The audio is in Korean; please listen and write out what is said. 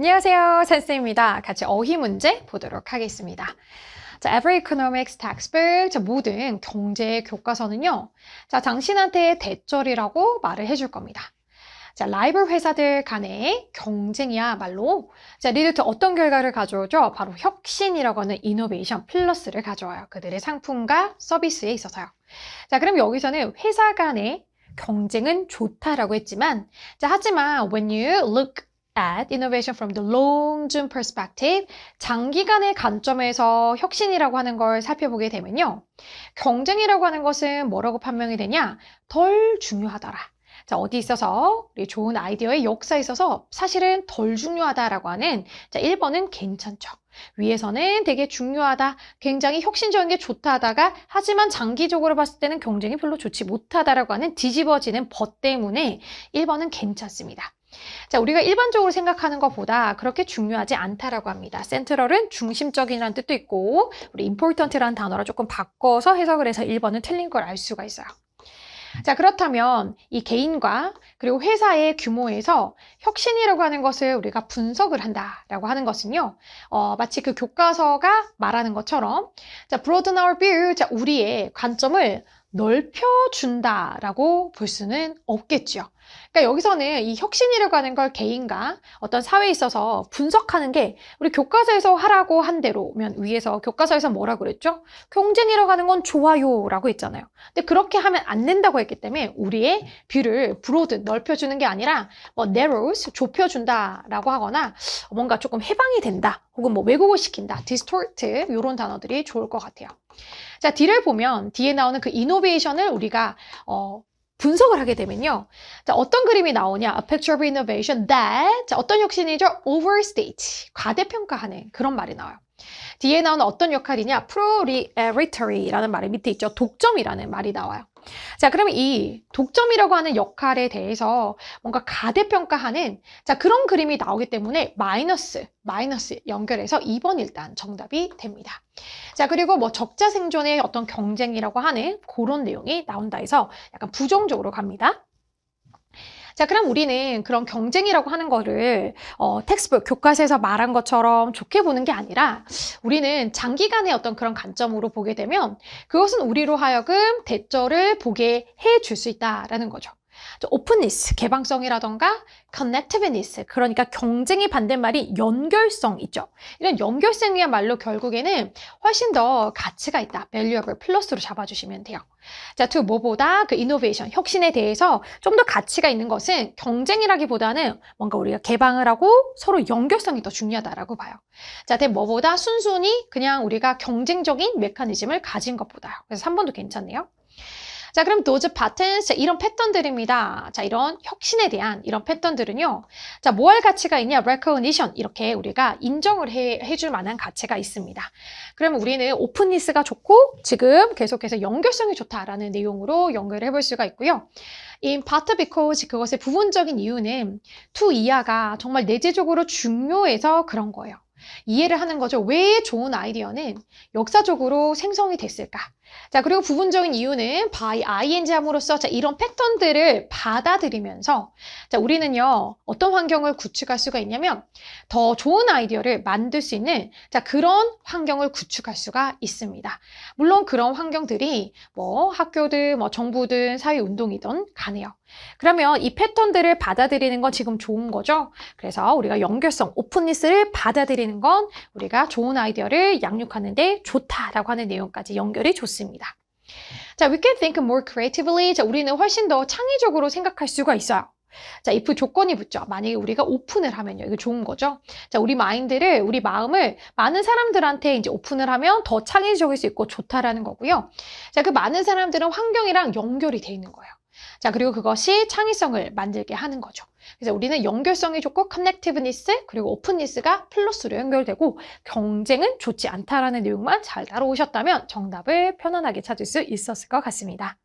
안녕하세요. 센스입니다. 같이 어휘 문제 보도록 하겠습니다. 자, Every Economics Textbook, 자, 모든 경제 교과서는요. 자, 당신한테 대절이라고 말을 해줄 겁니다. 자, 라이벌 회사들 간의 경쟁이야말로 자, 리드트 어떤 결과를 가져오죠? 바로 혁신이라고 하는 이노베이션 플러스를 가져와요. 그들의 상품과 서비스에 있어서요. 자, 그럼 여기서는 회사 간의 경쟁은 좋다라고 했지만 자, 하지만 when you look at innovation from the long-term perspective, 장기간의 관점에서 혁신이라고 하는 걸 살펴보게 되면요. 경쟁이라고 하는 것은 뭐라고 판명이 되냐? 덜 중요하더라. 자, 어디 있어서 우리 좋은 아이디어의 역사에 있어서 사실은 덜 중요하다라고 하는 자, 1번은 괜찮죠. 위에서는 되게 중요하다, 굉장히 혁신적인 게 좋다 하다가 하지만 장기적으로 봤을 때는 경쟁이 별로 좋지 못하다라고 하는 뒤집어지는 벗 때문에 1번은 괜찮습니다. 자, 우리가 일반적으로 생각하는 것보다 그렇게 중요하지 않다라고 합니다. 센트럴은 중심적이라는 뜻도 있고 우리 important라는 단어를 조금 바꿔서 해석을 해서 1번은 틀린 걸 알 수가 있어요. 자, 그렇다면 이 개인과 그리고 회사의 규모에서 혁신이라고 하는 것을 우리가 분석을 한다라고 하는 것은요, 어, 마치 그 교과서가 말하는 것처럼, 자, broaden our view, 자, 우리의 관점을 넓혀준다라고 볼 수는 없겠죠. 그러니까 여기서는 이 혁신이라고 하는 걸 개인과 어떤 사회에 있어서 분석하는 게 우리 교과서에서 하라고 한 대로면 위에서 교과서에서 뭐라고 그랬죠? 경쟁이라고 하는 건 좋아요라고 했잖아요. 근데 그렇게 하면 안 된다고 했기 때문에 우리의 뷰를 브로드 넓혀주는 게 아니라 뭐 narrows 좁혀준다라고 하거나 뭔가 조금 해방이 된다 혹은 뭐 왜곡을 시킨다 distort 이런 단어들이 좋을 것 같아요. 자 D를 보면 뒤에 나오는 그 이노베이션을 우리가 어, 분석을 하게 되면요. 자, 어떤 그림이 나오냐? A picture of innovation that 자, 어떤 혁신이죠? overstate 과대평가하는 그런 말이 나와요. 뒤에 나오는 어떤 역할이냐? proletary라는 말이 밑에 있죠. 독점이라는 말이 나와요. 자, 그러면 이 독점이라고 하는 역할에 대해서 뭔가 가대평가하는 자, 그런 그림이 나오기 때문에 마이너스, 마이너스 연결해서 2번 일단 정답이 됩니다. 자, 그리고 뭐 적자 생존의 어떤 경쟁이라고 하는 그런 내용이 나온다 해서 약간 부정적으로 갑니다. 자, 그럼 우리는 그런 경쟁이라고 하는 거를 어, 텍스북 교과서에서 말한 것처럼 좋게 보는 게 아니라 우리는 장기간의 어떤 그런 관점으로 보게 되면 그것은 우리로 하여금 대절을 보게 해 줄 수 있다라는 거죠. 오픈니스, 개방성이라던가 connectiveness, 그러니까 경쟁의 반대말이 연결성 있죠. 이런 연결성이야말로 결국에는 훨씬 더 가치가 있다. valuable 플러스로 잡아주시면 돼요. 자, to 뭐보다 그 innovation, 혁신에 대해서 좀 더 가치가 있는 것은 경쟁이라기보다는 뭔가 우리가 개방을 하고 서로 연결성이 더 중요하다라고 봐요. 자, 대 뭐보다 순순히 그냥 우리가 경쟁적인 메커니즘을 가진 것보다요. 그래서 3번도 괜찮네요. 자, 그럼 those patterns, 이런 패턴들입니다. 자, 이런 혁신에 대한 이런 패턴들은요. 자, 뭐 할 가치가 있냐? recognition. 이렇게 우리가 인정을 해, 해줄 만한 가치가 있습니다. 그러면 우리는 오픈니스가 좋고 지금 계속해서 연결성이 좋다라는 내용으로 연결해 볼 수가 있고요. in part because 그것의 부분적인 이유는 to 이하가 정말 내재적으로 중요해서 그런 거예요. 이해를 하는 거죠. 왜 좋은 아이디어는 역사적으로 생성이 됐을까? 자, 그리고 부분적인 이유는 by ing 함으로써 자, 이런 패턴들을 받아들이면서 자, 우리는요, 어떤 환경을 구축할 수가 있냐면 더 좋은 아이디어를 만들 수 있는 자, 그런 환경을 구축할 수가 있습니다. 물론 그런 환경들이 뭐 학교든 뭐 정부든 사회운동이든 가네요. 그러면 이 패턴들을 받아들이는 건 지금 좋은 거죠. 그래서 우리가 연결성, 오픈니스를 받아들이는 건 우리가 좋은 아이디어를 양육하는데 좋다라고 하는 내용까지 연결이 좋습니다. 자, we can think more creatively. 자, 우리는 훨씬 더 창의적으로 생각할 수가 있어요. 자, if 조건이 붙죠. 만약에 우리가 오픈을 하면요. 이거 좋은 거죠. 자, 우리 마인드를, 우리 마음을 많은 사람들한테 이제 오픈을 하면 더 창의적일 수 있고 좋다라는 거고요. 자, 그 많은 사람들은 환경이랑 연결이 돼 있는 거예요. 자, 그리고 그것이 창의성을 만들게 하는 거죠. 그래서 우리는 연결성이 좋고 커넥티브니스 그리고 오픈니스가 플러스로 연결되고 경쟁은 좋지 않다라는 내용만 잘 다뤄오셨다면 정답을 편안하게 찾을 수 있었을 것 같습니다.